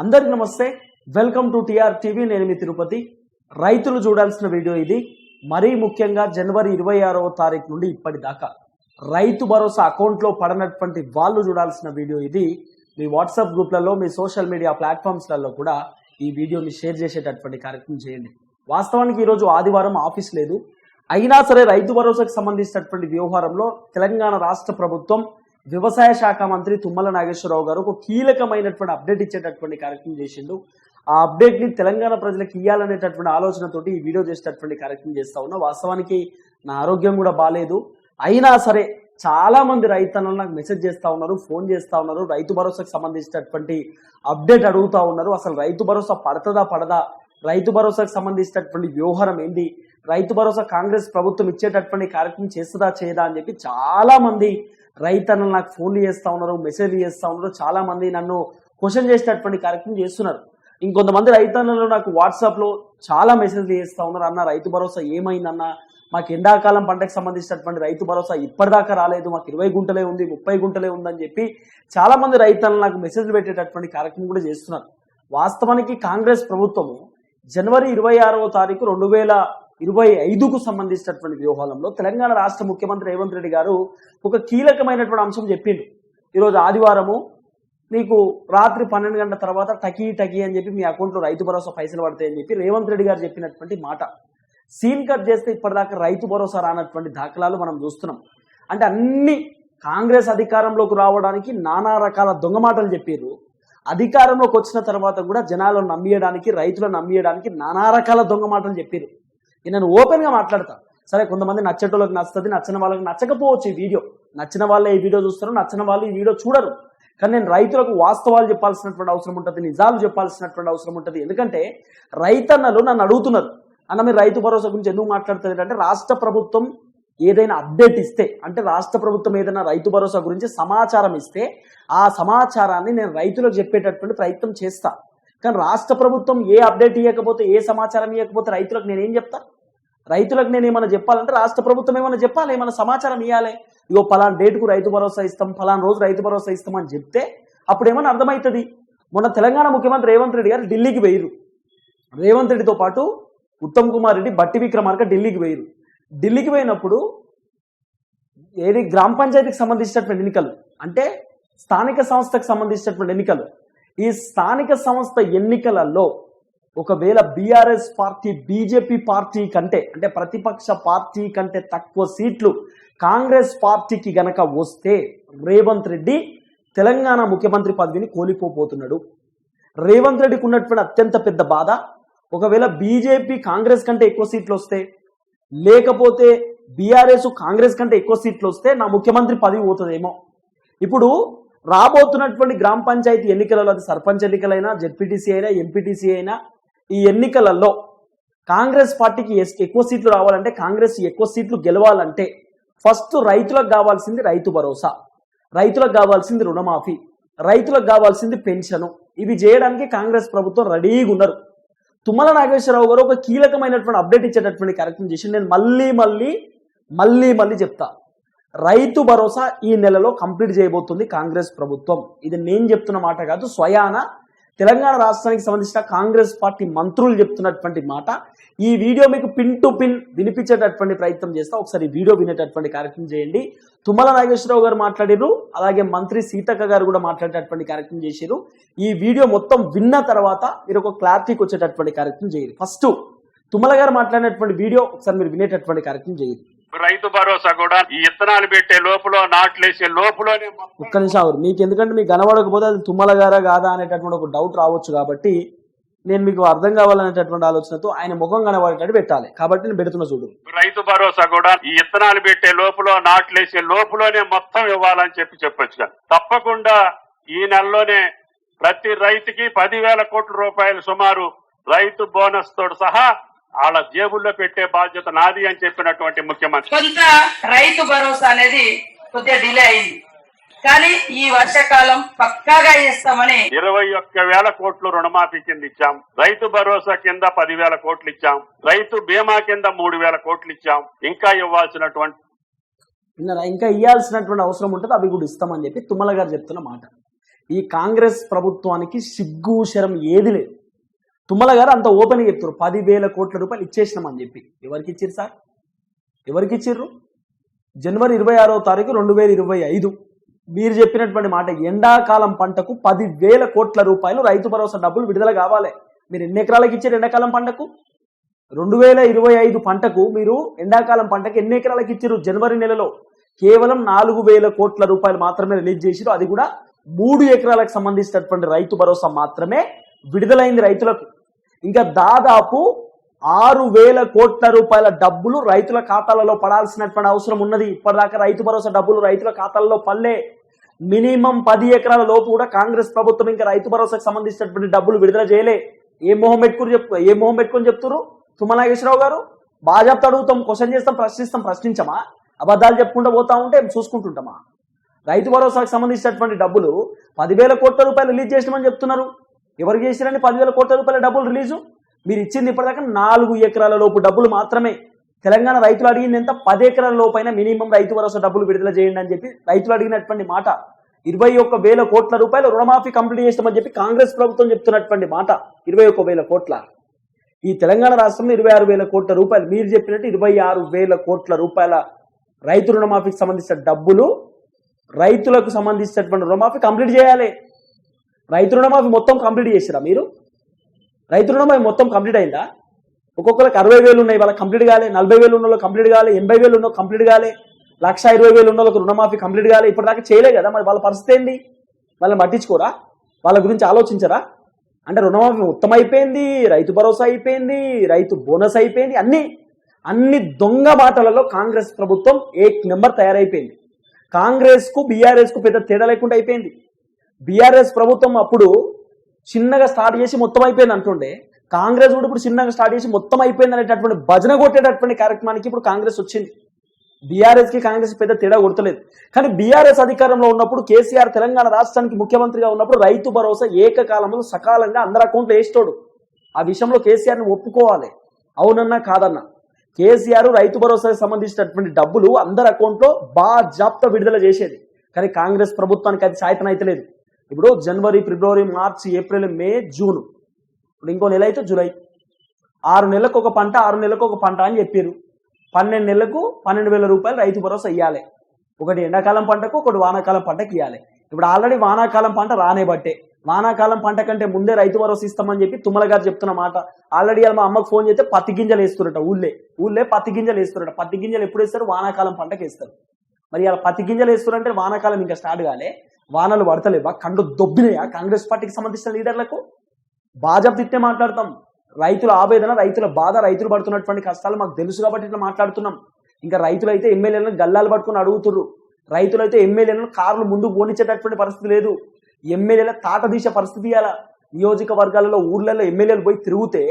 అందరికి నమస్తే. Welcome to TR TV. నేను మీ తిరుపతి. రైతులు చూడాల్సిన వీడియో ఇది. మరీ ముఖ్యంగా జనవరి ఇరవై ఆరవ తారీఖు నుండి ఇప్పటిదాకా రైతు భరోసా అకౌంట్లో పడనటువంటి వాళ్ళు చూడాల్సిన వీడియో ఇది. మీ వాట్సాప్ గ్రూప్లలో మీ సోషల్ మీడియా ప్లాట్ఫామ్స్లలో కూడా ఈ వీడియోని షేర్ చేసేటటువంటి కార్యక్రమం చేయండి. వాస్తవానికి ఈరోజు ఆదివారం ఆఫీస్ లేదు. అయినా సరే రైతు భరోసాకు సంబంధించినటువంటి వ్యవహారంలో తెలంగాణ రాష్ట్ర ప్రభుత్వం వ్యవసాయ శాఖ మంత్రి తుమ్మల నాగేశ్వరరావు గారు ఒక కీలకమైనటువంటి అప్డేట్ ఇచ్చేటటువంటి కార్యక్రమం చేసిండు. ఆ అప్డేట్ని తెలంగాణ ప్రజలకు ఇవ్వాలనేటటువంటి ఆలోచనతోటి ఈ వీడియో చేసేటటువంటి కార్యక్రమం చేస్తా ఉన్నా. వాస్తవానికి నా ఆరోగ్యం కూడా బాగాలేదు అయినా సరే చాలా మంది రైతన్నలు నాకు మెసేజ్ చేస్తా ఉన్నారు ఫోన్ చేస్తా ఉన్నారు. రైతు భరోసాకు సంబంధించినటువంటి అప్డేట్ అడుగుతా ఉన్నారు. అసలు రైతు భరోసా పడతదా పడదా? రైతు భరోసాకు సంబంధించినటువంటి వ్యవహారం ఏంది? రైతు భరోసా కాంగ్రెస్ ప్రభుత్వం ఇచ్చేటటువంటి కార్యక్రమం చేస్తుందా చేయదా అని చెప్పి చాలా మంది రైతన్నలు నాకు ఫోన్లు చేస్తా ఉన్నారు మెసేజ్లు చేస్తూ ఉన్నారు. చాలా మంది నన్ను క్వశ్చన్ చేసేటటువంటి కార్యక్రమం చేస్తున్నారు. ఇంకొంతమంది రైతన్నలు నాకు వాట్సాప్లో చాలా మెసేజ్లు చేస్తా ఉన్నారు. అన్న రైతు భరోసా ఏమైందన్న? మాకు ఎండాకాలం పంటకు సంబంధించినటువంటి రైతు భరోసా ఇప్పటిదాకా రాలేదు. మాకు ఇరవై గుంటలే ఉంది ముప్పై గుంటలే ఉందని చెప్పి చాలా మంది రైతన్నలు నాకు మెసేజ్లు పెట్టేటటువంటి కార్యక్రమం కూడా చేస్తున్నారు. వాస్తవానికి కాంగ్రెస్ ప్రభుత్వము జనవరి ఇరవై ఆరవ తారీఖు రెండు వేల ఇరవై ఐదుకు సంబంధించినటువంటి వ్యూహాలంలో తెలంగాణ రాష్ట్ర ముఖ్యమంత్రి రేవంత్ రెడ్డి గారు ఒక కీలకమైనటువంటి అంశం చెప్పిండు. ఈరోజు ఆదివారము నీకు రాత్రి పన్నెండు గంటల తర్వాత టకీ టకీ అని చెప్పి మీ అకౌంట్లో రైతు భరోసా పైసలు పడతాయని చెప్పి రేవంత్ రెడ్డి గారు చెప్పినటువంటి మాట. సీన్ కట్ చేస్తే ఇప్పటిదాకా రైతు భరోసా రానటువంటి దాఖలాలు మనం చూస్తున్నాం. అంటే అన్ని కాంగ్రెస్ అధికారంలోకి రావడానికి నానా రకాల దొంగ మాటలు చెప్పారు అధికారంలోకి వచ్చిన తర్వాత కూడా జనాలను నమ్మియడానికి రైతులను నమ్మియడానికి నానా రకాల దొంగ మాటలు చెప్పారు నేను ఓపెన్గా మాట్లాడతాను సరే కొంతమంది నచ్చేటోళ్ళకి నచ్చుతుంది నచ్చిన వాళ్ళకి నచ్చకపోవచ్చు ఈ వీడియో. నచ్చిన వాళ్ళే ఈ వీడియో చూస్తారు నచ్చిన వాళ్ళు ఈ వీడియో చూడరు. కానీ నేను రైతులకు వాస్తవాలు చెప్పాల్సినటువంటి అవసరం ఉంటుంది నిజాలు చెప్పాల్సినటువంటి అవసరం ఉంటుంది. ఎందుకంటే రైతన్నలు నన్ను అడుగుతున్నారు. అన్న మీరు రైతు భరోసా గురించి ఎందుకు మాట్లాడుతుంది అంటే రాష్ట్ర ప్రభుత్వం ఏదైనా అప్డేట్ ఇస్తే అంటే రాష్ట్ర ప్రభుత్వం ఏదైనా రైతు భరోసా గురించి సమాచారం ఇస్తే ఆ సమాచారాన్ని నేను రైతులకు చెప్పేటటువంటి ప్రయత్నం చేస్తా. కానీ రాష్ట్ర ప్రభుత్వం ఏ అప్డేట్ ఇవ్వకపోతే ఏ సమాచారం ఇవ్వకపోతే రైతులకు నేనేం చెప్తా? రైతులకు నేను ఏమైనా చెప్పాలంటే రాష్ట్ర ప్రభుత్వం ఏమైనా చెప్పాలి? ఏమైనా సమాచారం ఇవ్వాలి ఇగో పలానా డేట్కు రైతు భరోసా ఇస్తాం ఫలానా రోజు రైతు భరోసా ఇస్తాం అని చెప్తే అప్పుడు ఏమైనా అర్థమవుతుంది? మొన్న తెలంగాణ ముఖ్యమంత్రి రేవంత్ రెడ్డి గారు ఢిల్లీకి వేయరు రేవంత్ రెడ్డితో పాటు ఉత్తమ్ కుమార్ రెడ్డి బట్టి విక్రమార్క ఢిల్లీకి వేయరు ఢిల్లీకి పోయినప్పుడు ఏది గ్రామ పంచాయతీకి సంబంధించినటువంటి ఎన్నికలు అంటే స్థానిక సంస్థకు సంబంధించినటువంటి ఎన్నికలు ఈ స్థానిక సంస్థ ఎన్నికలలో ఒకవేళ బీఆర్ఎస్ పార్టీ బీజేపీ పార్టీ కంటే అంటే ప్రతిపక్ష పార్టీ కంటే తక్కువ సీట్లు కాంగ్రెస్ పార్టీకి గనక వస్తే రేవంత్ రెడ్డి తెలంగాణ ముఖ్యమంత్రి పదవిని కోల్పోతున్నాడు రేవంత్ రెడ్డికి ఉన్నటువంటి అత్యంత పెద్ద బాధ ఒకవేళ బీజేపీ కాంగ్రెస్ కంటే ఎక్కువ సీట్లు వస్తే లేకపోతే బీఆర్ఎస్ కాంగ్రెస్ కంటే ఎక్కువ సీట్లు వస్తే నా ముఖ్యమంత్రి పదవి పోతుందేమో. ఇప్పుడు రాబోతున్నటువంటి గ్రామ పంచాయతీ ఎన్నికలలో అది సర్పంచ్ ఎన్నికలైనా జెడ్పీటీసీ అయినా ఎంపీటీసీ అయినా ఈ ఎన్నికలలో కాంగ్రెస్ పార్టీకి ఎక్కువ సీట్లు రావాలంటే కాంగ్రెస్ ఎక్కువ సీట్లు గెలవాలంటే ఫస్ట్ రైతులకు కావాల్సింది రైతు భరోసా. రైతులకు కావాల్సింది రుణమాఫీ. రైతులకు కావాల్సింది పెన్షను. ఇవి చేయడానికి కాంగ్రెస్ ప్రభుత్వం రెడీగా ఉన్నారు. తుమ్మల నాగేశ్వరరావు గారు ఒక కీలకమైనటువంటి అప్డేట్ ఇచ్చేటటువంటి కార్యక్రమం చేసి నేను మళ్ళీ మళ్ళీ మళ్ళీ మళ్ళీ చెప్తా. రైతు భరోసా ఈ నెలలో కంప్లీట్ చేయబోతుంది కాంగ్రెస్ ప్రభుత్వం. ఇది నేను చెప్తున్న మాట కాదు స్వయాన తెలంగాణ రాష్ట్రానికి సంబంధించిన కాంగ్రెస్ పార్టీ మంత్రులు చెప్తున్నటువంటి మాట. ఈ వీడియో మీకు పిన్ టు పిన్ వినిపించేటటువంటి ప్రయత్నం చేస్తా. ఒకసారి వీడియో వినేటటువంటి కార్యక్రమం చేయండి. తుమ్మల నాగేశ్వరరావు గారు మాట్లాడారు అలాగే మంత్రి సీతక్క గారు కూడా మాట్లాడేటటువంటి కార్యక్రమం చేశారు ఈ వీడియో మొత్తం విన్న తర్వాత మీరు ఒక క్లారిటీకి వచ్చేటటువంటి కార్యక్రమం చేయాలి ఫస్ట్ తుమ్మల గారు మాట్లాడినటువంటి వీడియో ఒకసారి మీరు వినేటటువంటి కార్యక్రమం చేయాలి రైతు భరోసా కూడా ఈ ఇత్తనాలు పెట్టే లోపల నాట్లేసే లోపలనే ఒక్క నిమిషం. మీకు ఎందుకంటే మీకు కనబడకపోతే అది తుమ్మల గారా కాదా అనేటటువంటి ఒక డౌట్ రావచ్చు కాబట్టి నేను మీకు అర్థం కావాలనేటటువంటి ఆలోచనతో ఆయన ముఖం కనబడేటట్టు పెట్టాలి. కాబట్టి నేను పెడుతున్నా చూడు. రైతు భరోసా కూడా ఈ ఇత్తనాలు పెట్టే లోపల నాట్లేసే లోపలనే మొత్తం ఇవ్వాలని చెప్పి చెప్పొచ్చు తప్పకుండా ఈ నెలలోనే ప్రతి రైతుకి పదివేల కోట్ల రూపాయలు సుమారు రైతు బోనస్ తోడు సహా వాళ్ళ జేబుల్లో పెట్టే బాధ్యత నాది అని చెప్పినటువంటి ముఖ్యమంత్రి. కొంత రైతు భరోసా అనేది కొద్దిగా డిలే అయింది. కానీ ఈ వర్షాకాలం పక్కాగా చేస్తామని ఇరవై ఒక్క వేల కోట్లు రుణమాఫీ కింద ఇచ్చాం. రైతు భరోసా కింద పదివేల కోట్లు ఇచ్చాం. రైతు బీమా కింద మూడు వేల కోట్లు ఇచ్చాం. ఇంకా ఇవ్వాల్సినటువంటి విన్నారా? ఇంకా ఇవ్వాల్సినటువంటి అవసరం ఉంటుంది అవి కూడా ఇస్తామని చెప్పి తుమ్మల గారు చెప్తున్న మాట. ఈ కాంగ్రెస్ ప్రభుత్వానికి సిగ్గు శరం ఏది లేదు. తుమ్మల గారు అంత ఓపెన్గా చెప్తారు పదివేల కోట్ల రూపాయలు ఇచ్చేసినామని చెప్పి. ఎవరికి ఇచ్చారు సార్? ఎవరికి ఇచ్చిర్రు? జనవరి ఇరవై ఆరో తారీఖు రెండు వేల ఇరవై ఐదు. మీరు చెప్పినటువంటి మాట ఎండాకాలం పంటకు పదివేల కోట్ల రూపాయలు రైతు భరోసా డబ్బులు విడుదల కావాలి. మీరు ఎన్ని ఎకరాలకు ఇచ్చారు ఎండాకాలం పంటకు? రెండు వేల ఇరవై ఐదు పంటకు మీరు ఎండాకాలం పంటకు ఎన్ని ఎకరాలకు ఇచ్చారు జనవరి నెలలో? కేవలం నాలుగు వేల కోట్ల రూపాయలు మాత్రమే రిలీజ్ చేసిరు అది కూడా మూడు ఎకరాలకు సంబంధించినటువంటి రైతు భరోసా మాత్రమే విడుదలైంది రైతులకు. ఇంకా దాదాపు ఆరు వేల కోట్ల రూపాయల డబ్బులు రైతుల ఖాతాలలో పడాల్సినటువంటి అవసరం ఉన్నది. ఇప్పటిదాకా రైతు భరోసా డబ్బులు రైతుల ఖాతాలలో పల్లే మినిమం పది ఎకరాల లోపు కూడా కాంగ్రెస్ ప్రభుత్వం ఇంకా రైతు భరోసాకు సంబంధించినటువంటి డబ్బులు విడుదల చేయలే. ఏ మొహం పెట్టుకుని చెప్పు ఏ మొహం పెట్టుకుని చెప్తున్నారు తుమ్మనాగేశ్వరరావు గారు? బాగా అడుగుతాం క్వశ్చన్ చేస్తాం ప్రశ్నిస్తాం ప్రశ్నించమా? అబద్ధాలు చెప్పుకుంటూ పోతా ఉంటే చూసుకుంటుంటామా? రైతు భరోసాకు సంబంధించినటువంటి డబ్బులు పదివేల కోట్ల రూపాయలు రిలీజ్ చేసినామని చెప్తున్నారు. ఎవరికి చేసిరని పదివేల కోట్ల రూపాయల డబ్బులు రిలీజు. మీరు ఇచ్చింది ఇప్పటిదాకా నాలుగు ఎకరాల లోపు డబ్బులు మాత్రమే. తెలంగాణ రైతులు అడిగింది ఎంత? పది ఎకరాల లోపైన మినిమం రైతు భరోసా డబ్బులు విడుదల చేయండి అని చెప్పి రైతులు అడిగినటువంటి మాట. ఇరవై ఒక్క వేల కోట్ల రూపాయలు రుణమాఫీ కంప్లీట్ చేస్తామని చెప్పి కాంగ్రెస్ ప్రభుత్వం చెప్తున్నటువంటి మాట. ఇరవై ఒక్క వేల కోట్ల. ఈ తెలంగాణ రాష్ట్రంలో ఇరవై ఆరు వేల కోట్ల రూపాయలు. మీరు చెప్పినట్టు ఇరవై ఆరు వేల కోట్ల రూపాయల రైతు రుణమాఫీకి సంబంధించిన డబ్బులు రైతులకు సంబంధించినటువంటి రుణమాఫీ కంప్లీట్ చేయాలి. రైతు రుణమాఫీ మొత్తం కంప్లీట్ చేసిరా మీరు? రైతు రుణమాఫీ మొత్తం కంప్లీట్ అయిందా? ఒక్కొక్కరికి అరవై వేలు ఉన్నాయి వాళ్ళకి కంప్లీట్ కాలే నలభై వేలు ఉన్న కంప్లీట్ కాలే ఎనభై వేలు ఉన్న కంప్లీట్ కాలే లక్ష ఇరవై వేలు ఉన్న వాళ్ళకి రుణమాఫీ కంప్లీట్ కాలే ఇప్పటిదాకా చేయలే కదా మరి వాళ్ళ పరిస్థితి ఏంటి వాళ్ళని పట్టించుకోరా? వాళ్ళ గురించి ఆలోచించరా? అంటే రుణమాఫీ మొత్తం అయిపోయింది రైతు భరోసా అయిపోయింది రైతు బోనస్ అయిపోయింది అన్ని అన్ని దొంగ బాటలలో కాంగ్రెస్ ప్రభుత్వం ఏక్ నెంబర్ తయారైపోయింది. కాంగ్రెస్కు బీఆర్ఎస్కు పెద్ద తేడా లేకుండా అయిపోయింది. బీఆర్ఎస్ ప్రభుత్వం అప్పుడు చిన్నగా స్టార్ట్ చేసి మొత్తం అయిపోయింది అంటుండే. కాంగ్రెస్ కూడా ఇప్పుడు చిన్నగా స్టార్ట్ చేసి మొత్తం అయిపోయింది అనేటటువంటి భజన కొట్టేటటువంటి కార్యక్రమానికి ఇప్పుడు కాంగ్రెస్ వచ్చింది. బీఆర్ఎస్కి కాంగ్రెస్ పెద్ద తేడా కొడతలేదు. కానీ బీఆర్ఎస్ అధికారంలో ఉన్నప్పుడు కేసీఆర్ తెలంగాణ రాష్ట్రానికి ముఖ్యమంత్రిగా ఉన్నప్పుడు రైతు భరోసా ఏకకాలంలో సకాలంగా అందరి అకౌంట్లో వేస్తాడు ఆ విషయంలో కేసీఆర్ని ఒప్పుకోవాలి. అవునన్నా కాదన్నా. కేసీఆర్ రైతు భరోసాకి సంబంధించినటువంటి డబ్బులు అందరి అకౌంట్లో బాజాప్తా విడుదల చేసేది. కానీ కాంగ్రెస్ ప్రభుత్వానికి అది సాయతనైతలేదు. ఇప్పుడు జనవరి ఫిబ్రవరి మార్చ్ ఏప్రిల్ మే జూన్. ఇప్పుడు ఇంకో నెల అయితే జూలై. ఆరు నెలలకు ఒక పంట ఆరు నెలలకు ఒక పంట అని చెప్పారు పన్నెండు నెలలకు పన్నెండు వేల రూపాయలు రైతు భరోసా ఇవ్వాలి ఒకటి ఎండాకాలం పంటకు ఒకటి వానాకాలం పంటకి ఇవ్వాలి ఇప్పుడు ఆల్రెడీ వానాకాలం పంట రానే బట్టే. వానాకాలం పంట కంటే ముందే రైతు భరోసా ఇస్తామని చెప్పి తుమ్మల గారు చెప్తున్న మాట. ఆల్రెడీ మా అమ్మకు ఫోన్ చేస్తే పత్తి గింజలు వేస్తున్నట ఊళ్ళే. ఊళ్ళే పత్తి గింజలు వేస్తున్నట పత్తి గింజలు ఎప్పుడు వేస్తారు? వానాకాలం పంటకు వేస్తారు. మరి ఇలా పత్తి గింజలు వేస్తున్నారంటే వానాకాలం ఇంకా స్టార్ట్ కాలే. వానలు పడతలేవా? కండు దొబ్బినాయా? కాంగ్రెస్ పార్టీకి సంబంధించిన లీడర్లకు? భాజపా తిట్టే మాట్లాడతాం. రైతుల ఆవేదన రైతుల బాధ రైతులు పడుతున్నటువంటి కష్టాలు మాకు తెలుసు కాబట్టి ఇట్లా మాట్లాడుతున్నాం. ఇంకా రైతులు అయితే ఎమ్మెల్యేలను గల్లాలు పట్టుకుని అడుగుతుర్రు. రైతులు అయితే ఎమ్మెల్యేలను కార్లు ముందుకు పోనిచ్చేటటువంటి పరిస్థితి లేదు. ఎమ్మెల్యేల తాట తీసే పరిస్థితి ఇలా నియోజకవర్గాలలో ఊర్లలో ఎమ్మెల్యేలు పోయి తిరిగితే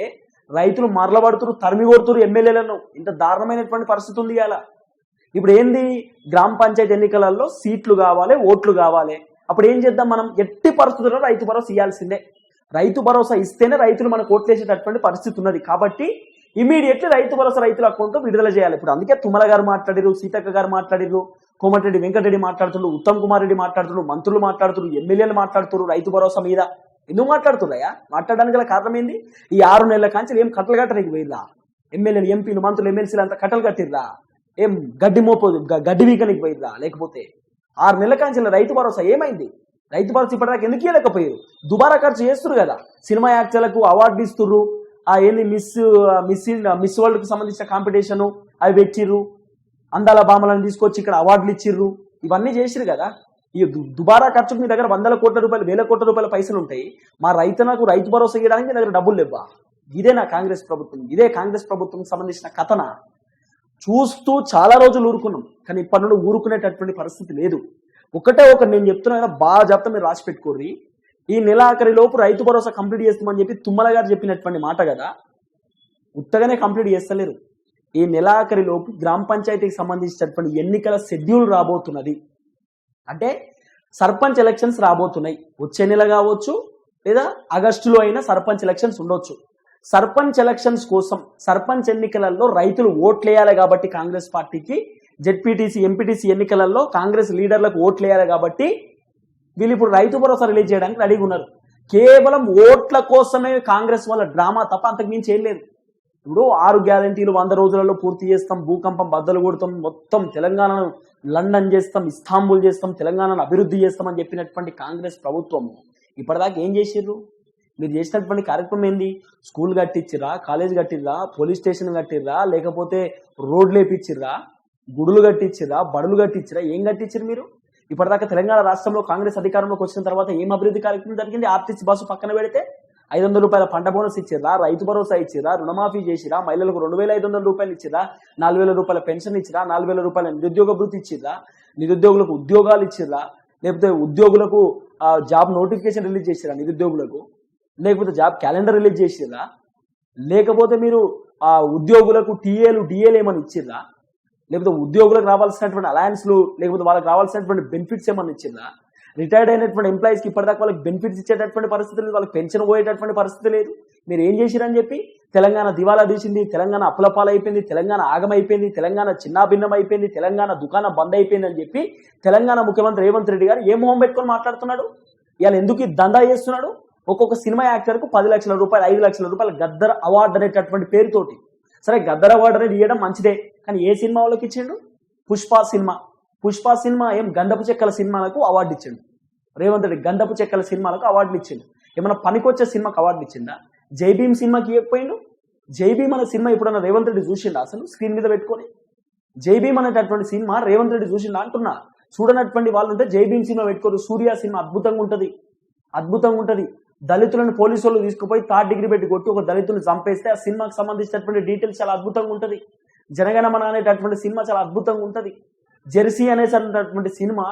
రైతులు మరలబడుతురు తరిమి కొడుతురు ఎమ్మెల్యేలను. ఇంత దారుణమైనటువంటి పరిస్థితి ఉంది ఇలా ఇప్పుడు ఏంది? గ్రామ పంచాయతీ ఎన్నికలలో సీట్లు కావాలి ఓట్లు కావాలి. అప్పుడు ఏం చేద్దాం మనం? ఎట్టి పరిస్థితుల్లో రైతు భరోసా ఇవ్వాల్సిందే రైతు భరోసా ఇస్తేనే రైతులు మనకు ఓట్లేసేటటువంటి పరిస్థితి ఉన్నది. కాబట్టి ఇమీడియట్లీ రైతు భరోసా రైతుల అకౌంట్ విడుదల చేయాలి. ఇప్పుడు అందుకే తుమ్మల గారు మాట్లాడిరు సీతక్క గారు మాట్లాడారు కోమటిరెడ్డి వెంకటరెడ్డి మాట్లాడుతున్నారు ఉత్తమ్ కుమార్ రెడ్డి మాట్లాడుతున్నారు మంత్రులు మాట్లాడుతున్నారు ఎమ్మెల్యేలు మాట్లాడుతున్నారు రైతు భరోసా మీద. ఎందుకు మాట్లాడుతున్నాయా? మాట్లాడడానికి గల కారణం ఏంది ఈ ఆరు నెలల కాంచెలు ఏం కట్టలు కట్టడానికి పోయిందా ఎమ్మెల్యేలు ఎంపీలు మంత్రులు ఎమ్మెల్సీలు అంతా కట్టలు కట్టిర్రా? ఏం గడ్డి మోపో గడ్డి వీకనికి పోయిందా లేకపోతే ఆరు నెలల కాంచెల రైతు భరోసా ఏమైంది? రైతు భరోసా ఇప్పటిదాకా ఎందుకు ఇవ్వలేకపోయారు దుబారా ఖర్చు చేస్తున్నారు కదా. సినిమా యాక్టర్లకు అవార్డు ఇస్తుర్రు. ఆ ఏంది మిస్ మిస్ మిస్ వరల్డ్కి సంబంధించిన కాంపిటీషన్ అవి పెట్టిర్రు. అందాల భామలను తీసుకొచ్చి ఇక్కడ అవార్డులు ఇచ్చిర్రు. ఇవన్నీ చేసిరు కదా. ఈ దు- దుబారా ఖర్చుకు మీ దగ్గర వందల కోట్ల రూపాయలు వేల కోట్ల రూపాయల పైసలు ఉంటాయి. మా రైతులకు రైతు భరోసా ఇవ్వడానికి మీ దగ్గర డబ్బులు లేవా ఇదే నా కాంగ్రెస్ ప్రభుత్వం. ఇదే కాంగ్రెస్ ప్రభుత్వం సంబంధించిన కథన? చూస్తూ చాలా రోజులు ఊరుకున్నాం. కానీ ఇప్పటి నుండి ఊరుకునేటటువంటి పరిస్థితి లేదు. ఒకటే ఒకటి నేను చెప్తున్నా బాగా జాబితా మీరు రాసి పెట్టుకోర్రి. ఈ నెలాఖరి లోపు రైతు భరోసా కంప్లీట్ చేస్తామని చెప్పి తుమ్మల గారు చెప్పినటువంటి మాట కదా ఉత్తగానే కంప్లీట్ చేస్తలేరు. ఈ నెలాఖరి లోపు గ్రామ పంచాయతీకి సంబంధించినటువంటి ఎన్నికల షెడ్యూల్ రాబోతున్నది. అంటే సర్పంచ్ ఎలక్షన్స్ రాబోతున్నాయి. వచ్చే నెల కావచ్చు లేదా ఆగస్టులో అయినా సర్పంచ్ ఎలక్షన్స్ ఉండొచ్చు. సర్పంచ్ ఎలక్షన్స్ కోసం సర్పంచ్ ఎన్నికలలో రైతులు ఓట్లేయాలి కాబట్టి కాంగ్రెస్ పార్టీకి జెడ్పీటీసీ ఎంపీటీసీ ఎన్నికలలో కాంగ్రెస్ లీడర్లకు ఓట్లేయాలి కాబట్టి వీళ్ళు ఇప్పుడు రైతు భరోసా రిలీజ్ చేయడానికి రెడీగా ఉన్నారు. కేవలం ఓట్ల కోసమే కాంగ్రెస్ వాళ్ళ డ్రామా తప్ప అంతకు మించి ఏం లేదు. ఇప్పుడు ఆరు గ్యారంటీలు వంద రోజులలో పూర్తి చేస్తాం భూకంపం బద్దలు కొడతాం మొత్తం తెలంగాణను లండన్ చేస్తాం ఇస్తాంబుల్ చేస్తాం తెలంగాణను అభివృద్ధి చేస్తాం అని చెప్పినటువంటి కాంగ్రెస్ ప్రభుత్వం ఇప్పటిదాకా ఏం చేసిర్రు? మీరు చేసినటువంటి కార్యక్రమం ఏంది? స్కూల్ కట్టించిరా కాలేజ్ కట్టిర్రా పోలీస్ స్టేషన్ కట్టిర్రా లేకపోతే రోడ్లు వేపించిర్రా గుడులు కట్టించిరా బడులు కట్టించిరా ఏం కట్టించారు మీరు? ఇప్పటిదాకా తెలంగాణ రాష్ట్రంలో కాంగ్రెస్ అధికారంలోకి వచ్చిన తర్వాత ఏం అభివృద్ధి కార్యక్రమం జరిగింది? ఆర్టీసీ బస్సు పక్కన పెడితే ఐదు వందల రూపాయల పంట బోనస్ ఇచ్చిరా రైతు భరోసా ఇచ్చిరా రుణమాఫీ చేసిరా మహిళలకు రెండు వేల ఐదు వందల రూపాయలు ఇచ్చిరా నాలుగు వేల రూపాయల పెన్షన్ ఇచ్చిరా నాలుగు వేల రూపాయల నిరుద్యోగ భృతి ఇచ్చిరా నిరుద్యోగులకు ఉద్యోగాలు ఇచ్చిరా లేకపోతే ఉద్యోగులకు ఆ, జాబ్ నోటిఫికేషన్ రిలీజ్ చేసిరా నిరుద్యోగులకు? లేకపోతే జాబ్ క్యాలెండర్ రిలీజ్ చేసిరా లేకపోతే మీరు ఆ ఉద్యోగులకు టీఏలు డిఏలు ఏమైనా ఇచ్చిర్రా? లేకపోతే ఉద్యోగులకు రావాల్సినటువంటి అలయన్స్లు లేకపోతే వాళ్ళకి రావాల్సినటువంటి బెనిఫిట్స్ ఏమైనా ఇచ్చిందా రిటైర్డ్ అయినటువంటి ఎంప్లాయీస్కి ఇప్పటిదాకా వాళ్ళకి బెనిఫిట్స్ ఇచ్చేటటువంటి పరిస్థితి లేదు వాళ్ళకి పెన్షన్ పోయేటటువంటి పరిస్థితి లేదు. మీరు ఏం చేసిరని చెప్పి? తెలంగాణ దివాలా తీసింది తెలంగాణ అప్పులపాలైపోయింది తెలంగాణ ఆగమైపోయింది తెలంగాణ చిన్నాభిన్నం అయిపోయింది తెలంగాణ దుకాణం బంద్ అయిపోయింది అని చెప్పి తెలంగాణ ముఖ్యమంత్రి రేవంత్ రెడ్డి గారు ఏ మొహం పెట్టుకొని మాట్లాడుతున్నాడు? ఇవాళ ఎందుకు దందా చేస్తున్నాడు? ఒక్కొక్క సినిమా యాక్టర్కు పది లక్షల రూపాయలు ఐదు లక్షల రూపాయలు గద్దర్ అవార్డు అనేటటువంటి పేరుతోటి. సరే గద్దర్ అవార్డు అనేది ఇవ్వడం మంచిదే కానీ ఏ సినిమా వాళ్ళకి ఇచ్చిండు? పుష్ప సినిమా. పుష్ప సినిమా ఏం గంధపు చెక్కల సినిమాలకు అవార్డు ఇచ్చిండు. రేవంత్ రెడ్డి గంధపు చెక్కల సినిమాలకు అవార్డులు ఇచ్చిండు. ఏమైనా పనికొచ్చే సినిమాకి అవార్డు ఇచ్చిందా జై భీమ్ సినిమాకి ఇవ్వకపోయిండు జైభీమ్ అనే సినిమా ఇప్పుడన్నా రేవంత్ రెడ్డి చూసిండా అసలు స్క్రీన్ మీద పెట్టుకొని? జైభీమ్ అనేటటువంటి సినిమా రేవంత్ రెడ్డి చూసిండా అంటున్నా. చూడనటువంటి వాళ్ళు ఉంటే జైభీమ్ సినిమా పెట్టుకోరు. సూర్య సినిమా అద్భుతంగా ఉంటుంది. అద్భుతంగా ఉంటుంది. దళితులను పోలీసు వాళ్ళు తీసుకుపోయి థర్డ్ డిగ్రీ పెట్టి కొట్టి ఒక దళితులు చంపేస్తే ఆ సినిమాకి సంబంధించినటువంటి డీటెయిల్స్ చాలా అద్భుతంగా ఉంటుంది. జనగణమన అనేటటువంటి సినిమా చాలా అద్భుతంగా ఉంటుంది. జెర్సీ అనేటటువంటి సినిమా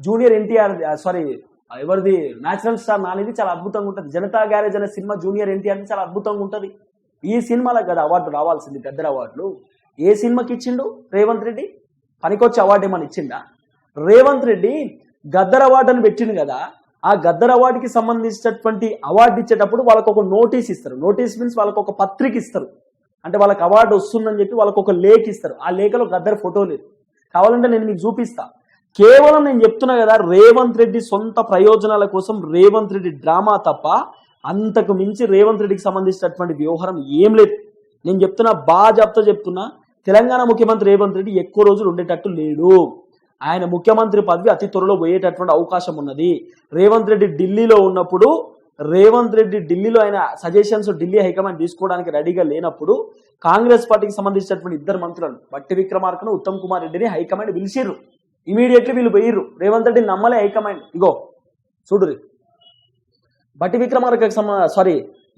జూనియర్ ఎన్టీఆర్ సారీ ఎవరిది న్యాచురల్ స్టార్ నానిది చాలా అద్భుతంగా ఉంటుంది. జనతా గ్యారేజ్ అనే సినిమా జూనియర్ ఎన్టీఆర్ చాలా అద్భుతంగా ఉంటుంది. ఈ సినిమాలకు కదా అవార్డు రావాల్సింది పెద్ద అవార్డులు. ఏ సినిమాకి ఇచ్చిండు రేవంత్ రెడ్డి? పనికొచ్చే అవార్డు ఏమని ఇచ్చిండా? రేవంత్ రెడ్డి గద్దర్ అవార్డు అని పెట్టిండు కదా ఆ గద్దర్ అవార్డుకి సంబంధించినటువంటి అవార్డు ఇచ్చేటప్పుడు వాళ్ళకు ఒక నోటీస్ ఇస్తారు. నోటీస్ మీన్స్ వాళ్ళకు ఒక పత్రిక ఇస్తారు. అంటే వాళ్ళకి అవార్డు వస్తుందని చెప్పి వాళ్ళకు ఒక లేఖ ఇస్తారు. ఆ లేఖలో గద్దర్ ఫోటో లేదు. కావాలంటే నేను మీకు చూపిస్తా. కేవలం నేను చెప్తున్నా కదా రేవంత్ రెడ్డి సొంత ప్రయోజనాల కోసం రేవంత్ రెడ్డి డ్రామా తప్ప అంతకు మించి రేవంత్ రెడ్డికి సంబంధించినటువంటి వ్యవహారం ఏం లేదు. నేను చెప్తున్నా బాగా చెప్తా చెప్తున్నా తెలంగాణ ముఖ్యమంత్రి రేవంత్ రెడ్డి ఎక్కువ రోజులు ఉండేటట్టు లేడు. ఆయన ముఖ్యమంత్రి పదవి అతి త్వరలో పోయేటటువంటి అవకాశం ఉన్నది. రేవంత్ రెడ్డి ఢిల్లీలో ఉన్నప్పుడు రేవంత్ రెడ్డి ఢిల్లీలో ఆయన సజెషన్స్ ఢిల్లీ హైకమాండ్ తీసుకోవడానికి రెడీగా లేనప్పుడు కాంగ్రెస్ పార్టీకి సంబంధించినటువంటి ఇద్దరు మంత్రులను బట్టి విక్రమార్కను ఉత్తమ్ కుమార్ రెడ్డిని హైకమాండ్ పిలిచిర్రు. ఇమీడియట్లీ వీళ్ళు పోయిర్రు. రేవంత్ రెడ్డి నమ్మలే హైకమాండ్. ఇగో చూడురి బట్టి విక్రమార్కకి సంబంధ సారీ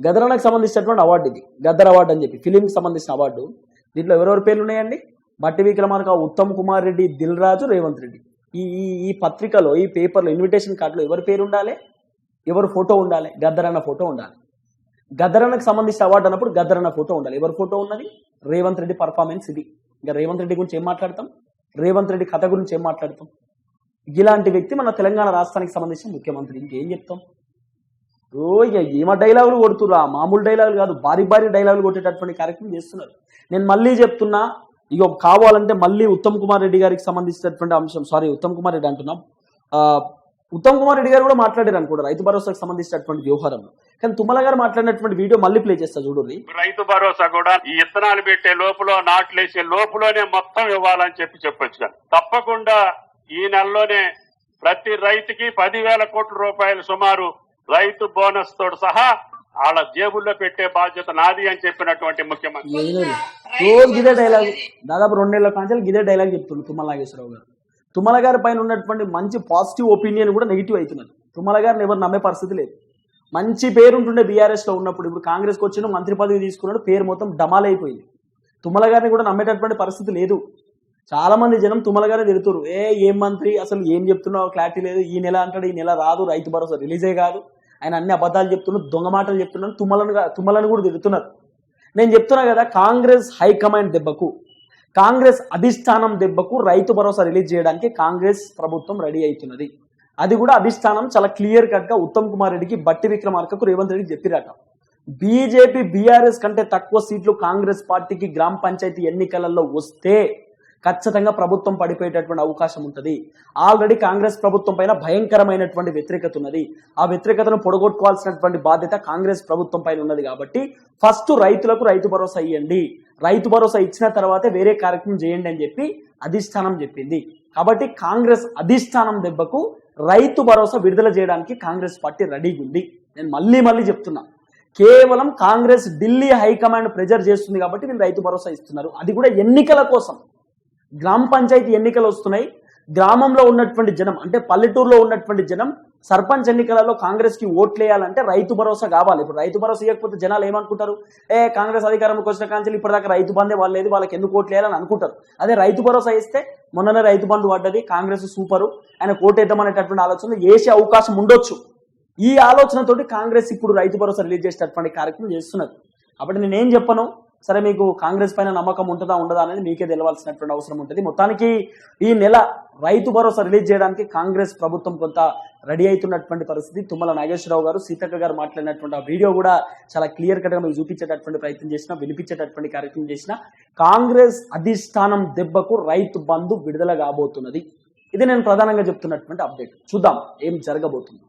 గదరానికి సంబంధించినటువంటి అవార్డు ఇది. గద్దర్ అవార్డు అని చెప్పి ఫిలింకి సంబంధించిన అవార్డు. దీంట్లో ఎవరెవరి పేర్లు ఉన్నాయండి? బట్టి విక్రమార్క ఉత్తమ్ కుమార్ రెడ్డి దిల్ రాజు రేవంత్ రెడ్డి. ఈ ఈ ఈ పత్రికలో ఈ పేపర్లో ఇన్విటేషన్ కార్డులో ఎవరి పేరు ఉండాలి? ఎవరు ఫోటో ఉండాలి? గద్దరన్న ఫోటో ఉండాలి. గద్దరన్నకు సంబంధించిన అవార్డు అన్నప్పుడు గద్దరన్న ఫోటో ఉండాలి. ఎవరి ఫోటో ఉన్నది? రేవంత్ రెడ్డి పర్ఫార్మెన్స్ ఇది. ఇంకా రేవంత్ రెడ్డి గురించి ఏం మాట్లాడతాం? రేవంత్ రెడ్డి కథ గురించి ఏం మాట్లాడతాం? ఇలాంటి వ్యక్తి మన తెలంగాణ రాష్ట్రానికి సంబంధించిన ముఖ్యమంత్రి. ఇంకేం చెప్తాం? ఓ ఇక ఏమ డైలాగులు కొడుతురా మామూలు డైలాగులు కాదు. భారీ భారీ డైలాగులు కొట్టేటటువంటి కార్యక్రమం చేస్తున్నారు. నేను మళ్ళీ చెప్తున్నా ఇక కావాలంటే మళ్ళీ ఉత్తమ్ కుమార్ రెడ్డి గారికి సంబంధించినటువంటి అంశం. సారీ ఉత్తమ్ కుమార్ రెడ్డి అంటున్నాం. ఉత్తమ్ కుమార్ రెడ్డి గారు కూడా మాట్లాడారు అనుకోండి రైతు భరోసాకు సంబంధించినటువంటి వ్యవహారంలో కానీ తుమ్మల గారు మాట్లాడినటువంటి వీడియో మళ్ళీ ప్లే చేస్తా చూడండి. రైతు భరోసా కూడా ఈ ఇత్తనాలు పెట్టే లోపల నాట్లేసే లోపలనే మొత్తం ఇవ్వాలని చెప్పి చెప్పొచ్చు తప్పకుండా ఈ నెలలోనే ప్రతి రైతుకి పదివేల కోట్ల రూపాయలు సుమారు రైతు బోనస్ తోడు సహా వాళ్ళ జేబుల్లో పెట్టే బాధ్యత నాది అని చెప్పినటువంటి ముఖ్యమంత్రి. రోజు గిదే డైలాగ్ దాదాపు రెండేళ్ళ కాంచాలు గిదే డైలాగ్ చెప్తుండ్రు తుమ్మల నాగేశ్వరరావు గారు. తుమ్మల గారి పైన ఉన్నటువంటి మంచి పాజిటివ్ ఒపీనియన్ కూడా నెగిటివ్ అవుతున్నది తుమ్మల గారిని ఎవరు నమ్మే పరిస్థితి లేదు. మంచి పేరు ఉంటుండే బీఆర్ఎస్లో ఉన్నప్పుడు ఇప్పుడు కాంగ్రెస్కి వచ్చిన మంత్రి పదవి తీసుకున్నాడు పేరు మొత్తం డమాల్ అయిపోయింది. తుమ్మల గారిని కూడా నమ్మేటటువంటి పరిస్థితి లేదు. చాలా మంది జనం తుమ్మల గారే తిడుతురు ఏ ఏం మంత్రి? అసలు ఏం చెప్తున్నావు? క్లారిటీ లేదు. ఈ నెల అంటాడు ఈ నెల రాదు రైతు భరోసా రిలీజే కాదు. ఆయన అన్ని అబద్ధాలు చెప్తున్నారు దొంగ మాటలు చెప్తున్నారు తుమ్మలను తుమ్మలను కూడా తిడుతున్నారు నేను చెప్తున్నా కదా కాంగ్రెస్ హైకమాండ్ దెబ్బకు కాంగ్రెస్ అధిష్టానం దెబ్బకు రైతు భరోసా రిలీజ్ చేయడానికి కాంగ్రెస్ ప్రభుత్వం రెడీ అవుతున్నది. అది కూడా అధిష్టానం చాలా క్లియర్ కట్గా ఉత్తమ్ కుమార్ రెడ్డికి బట్టి విక్రమార్కకు రేవంత్ రెడ్డి చెప్పిరాట. బీజేపీ బీఆర్ఎస్ కంటే తక్కువ సీట్లు కాంగ్రెస్ పార్టీకి గ్రామ పంచాయతీ ఎన్నికలలో వస్తే ఖచ్చితంగా ప్రభుత్వం పడిపోయేటటువంటి అవకాశం ఉంటుంది. ఆల్రెడీ కాంగ్రెస్ ప్రభుత్వం పైన భయంకరమైనటువంటి వ్యతిరేకత ఉన్నది. ఆ వ్యతిరేకతను పొడగొట్టుకోవాల్సినటువంటి బాధ్యత కాంగ్రెస్ ప్రభుత్వం పైన ఉన్నది కాబట్టి ఫస్ట్ రైతులకు రైతు భరోసా ఇవ్వండి రైతు భరోసా ఇచ్చిన తర్వాతే వేరే కార్యక్రమం చేయండి అని చెప్పి అధిష్టానం చెప్పింది. కాబట్టి కాంగ్రెస్ అధిష్టానం దెబ్బకు రైతు భరోసా విడుదల చేయడానికి కాంగ్రెస్ పార్టీ రెడీగా ఉంది. నేను మళ్ళీ మళ్ళీ చెప్తున్నా. కేవలం కాంగ్రెస్ ఢిల్లీ హైకమాండ్ ప్రెజర్ చేస్తుంది కాబట్టి వీళ్ళు రైతు భరోసా ఇస్తున్నారు. అది కూడా ఎన్నికల కోసం. గ్రామ పంచాయతీ ఎన్నికలు వస్తున్నాయి. గ్రామంలో ఉన్నటువంటి జనం అంటే పల్లెటూరులో ఉన్నటువంటి జనం సర్పంచ్ ఎన్నికలలో కాంగ్రెస్కి ఓట్లు వేయాలంటే రైతు భరోసా కావాలి. ఇప్పుడు రైతు భరోసా ఇవ్వకపోతే జనాలు ఏమనుకుంటారు? ఏ కాంగ్రెస్ అధికారంలోకి వచ్చిన కాంచెలు ఇప్పటిదాకా రైతు బందే వాళ్ళు వాళ్ళకి ఎందుకు ఓట్లేయాలని అనుకుంటారు. అదే రైతు భరోసా ఇస్తే మొన్ననే రైతు బంధు పడ్డది కాంగ్రెస్ సూపరు ఆయన కోటేద్దామనేటటువంటి ఆలోచన వేసే అవకాశం ఉండొచ్చు. ఈ ఆలోచనతోటి కాంగ్రెస్ ఇప్పుడు రైతు భరోసా రిలీజ్ చేసేటటువంటి కార్యక్రమం చేస్తున్నది. అప్పుడు నేనేం చెప్పను? సరే మీకు కాంగ్రెస్ పైన నమ్మకం ఉంటుందా ఉండదా అనేది మీకే తెలవాల్సినటువంటి అవసరం ఉంటుంది. మొత్తానికి ఈ నెల రైతు భరోసా రిలీజ్ చేయడానికి కాంగ్రెస్ ప్రభుత్వం కొంత రెడీ అవుతున్నటువంటి పరిస్థితి. తుమ్మల నాగేశ్వరరావు గారు సీతక్క గారు మాట్లాడినటువంటి ఆ వీడియో కూడా చాలా క్లియర్ కట్గా మీకు చూపించేటటువంటి ప్రయత్నం చేసిన వినిపించేటటువంటి కార్యక్రమం చేసిన కాంగ్రెస్ అధిష్టానం దెబ్బకు రైతు బంధు విడుదల కాబోతున్నది. ఇది నేను ప్రధానంగా చెప్తున్నటువంటి అప్డేట్. చూద్దాం ఏం జరగబోతుంది.